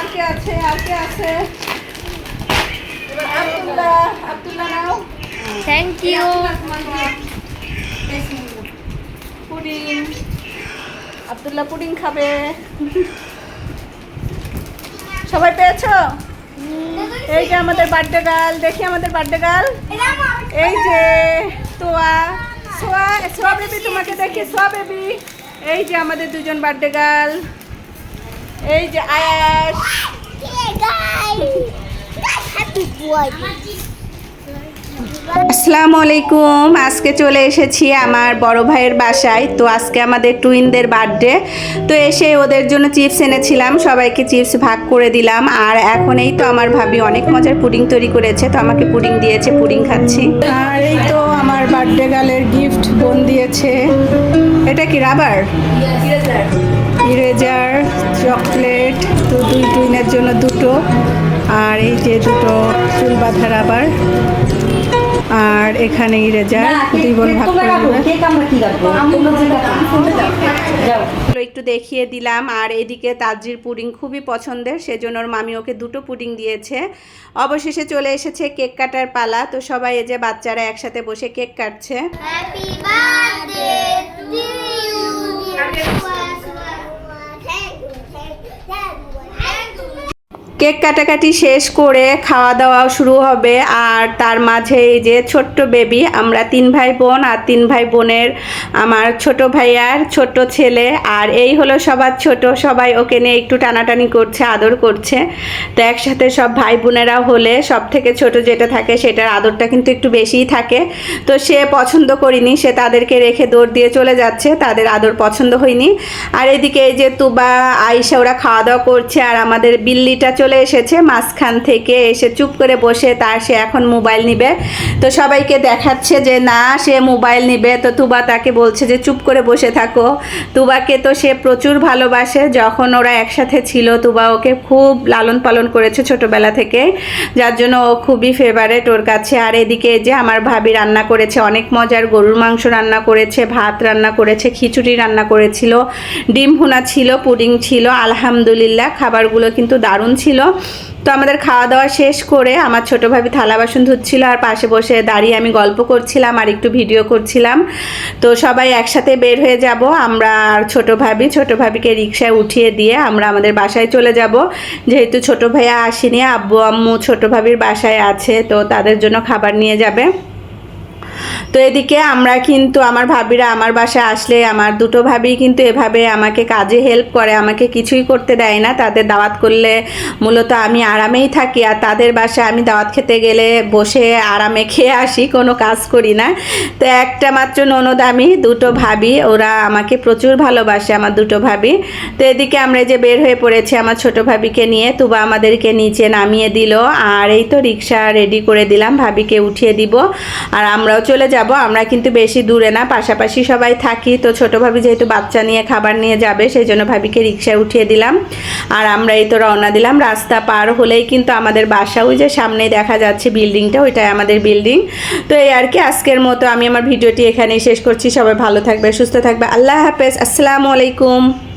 আর কে আছে আর কে আছে? এবার আব্দুল্লাহ আব্দুল্লাহ নাও। Thank you pudding. Abdullah pudding খাবে। সবাই পেয়েছ? এই যে আমাদের বার্থডে গার্ল দেখি আমাদের বার্থডে গার্ল। এই যে তোয়া সোয়া সোয়া বেবি তোমাকে দেখি সোয়া বেবি। এই যে আমাদের দুজন বার্থডে গার্ল। এই যে আয়াস। আসসালামু আলাইকুম আজকে চলে এসেছি আমার বড় ভাইয়ের বাসায়। তো আজকে আমাদের টুইনদের বার্থডে তো এসে ওদের জন্য চিপস এনেছিলাম। সবাইকে চিপস ভাগ করে দিলাম। আর এখন এই তো আমার ভাবি অনেক মজার পুডিং তৈরি করেছে। তো আমাকে পুডিং দিয়েছে পুডিং খাচ্ছি। আর এই তো আমার বার্থডে গার্লের গিফট বোন দিয়েছে। এটা কি রাবার ইরেজার চকলেট তো দুই টুইনের জন্য দুটো। আর এই যে দুটো চুল বাঁধা রাবার আর এখানে ইরেজার দুই বোন ভাগ করে। একটু দেখিয়ে দিলাম। আর এদিকে তাজির পুডিং খুবই পছন্দের সেজন্য ওর মামি ওকে দুটো পুডিং দিয়েছে। অবশেষে চলে এসেছে কেক কাটার পালা। তো সবাই এই যে বাচ্চারা একসাথে বসে কেক কাটছে। Happy birthday to you cake কাটাকাটি শেষ করে খাওয়া দাওয়া শুরু হবে। আর তার মাঝে এই যে ছোট্ট বেবি, আমরা তিন ভাই বোন আর তিন ভাই বোনের আমার ছোট ভাইয়ার ছোট ছেলে। আর এই হলো সবার ছোট, সবাই ওকে নিয়ে একটু টানাটানি করছে, আদর করছে। তো একসাথে সব ভাই বোনেরা হলে সব থেকে ছোট যেটা থাকে সেটার আদরটা কিন্তু একটু বেশিই থাকে। তো সে পছন্দ করিনি, সে তাদেরকে রেখে দৌড় দিয়ে চলে যাচ্ছে, তাদের আদর পছন্দ হয়নি। আর এদিকে এই যে তুবা আইসা ওরা খাওয়া দাওয়া করছে। আর আমাদের বিল্লিটা চলে এসেছে, মাঝখান থেকে এসে চুপ করে বসে তার সে এখন মোবাইল নিবে। তো সবাইকে দেখাচ্ছে যে, না, সে মোবাইল নিবে। তো তুবা তাকে বলছে যে, চুপ করে বসে থাকো। তুবাকে তো সে প্রচুর ভালোবাসে, যখন ওরা একসাথে ছিল, তুবা ওকে খুব লালন পালন করেছে ছোটোবেলা থেকে, যার জন্য ও খুবই ফেভারেট ওর কাছে। আর এদিকে যে, আমার ভাবি রান্না করেছে, অনেক মজার গরুর মাংস রান্না করেছে, ভাত রান্না করেছে, খিচুড়ি রান্না করেছিল, ডিম ভুনা ছিল, পুডিং ছিল, আলহামদুলিল্লাহ, খাবারগুলো কিন্তু দারুণ ছিল। তো আমাদের খাওয়া দাওয়া শেষ করে আমার ছোটো ভাবি থালা বাসন ধুচ্ছিলো আর পাশে বসে দাঁড়িয়ে আমি গল্প করছিলাম আর একটু ভিডিও করছিলাম। তো সবাই একসাথে বের হয়ে যাব। আমরা আর ছোটো ভাবি, ছোটো ভাবিকে রিক্সায় উঠিয়ে দিয়ে আমরা আমাদের বাসায় চলে যাব। যেহেতু ছোটো ভাইয়া আসেনি, আব্বু, আম্মু ছোটো ভাবির বাসায় আছে, তো তাদের জন্য খাবার নিয়ে যাবে। তো এদিকে আমরা কিন্তু, আমার ভাবিরা আমার বাসায় আসলে, আমার দুটো ভাবি কিন্তু এভাবে আমাকে কাজে হেল্প করে, আমাকে কিছুই করতে দেয় না। তাদের দাওয়াত করলে মূলত আমি আরামেই থাকি আর তাদের বাসায় আমি দাওয়াত খেতে গেলে বসে আরামে খেয়ে আসি, কোনো কাজ করি না। তো একটা মাত্র ননদ আমি, দুটো ভাবি, ওরা আমাকে প্রচুর ভালোবাসে আমার দুটো ভাবি। তো এদিকে আমরা যে বের হয়ে পড়েছি আমার ছোট ভাবিকে নিয়ে, তুবা আমাদেরকে নিচে নামিয়ে দিল, আর এই তো রিক্সা রেডি করে দিলাম, ভাবিকে উঠিয়ে দিব, আর আমরাও চলে যাব, আমরা কিন্তু বেশি দূরে না, পাশাপাশি সবাই থাকি। তো ছোট ভাবি যেহেতু বাচ্চা নিয়ে খাবার নিয়ে যাবে সেই জন্য ভাবিকে রিক্সায় উঠিয়ে দিলাম। আর আমরা এই তো রওনা দিলাম, রাস্তা পার হলেই কিন্তু আমাদের বাসা, ওই যে সামনেই দেখা যাচ্ছে বিল্ডিংটা, ওইটাই আমাদের বিল্ডিং। তো এই আর কি, আজকের মতো আমি আমার ভিডিওটি এখানেই শেষ করছি। সবাই ভালো থাকবে, সুস্থ থাকবে। আল্লাহ হাফেজ, আসসালামু আলাইকুম।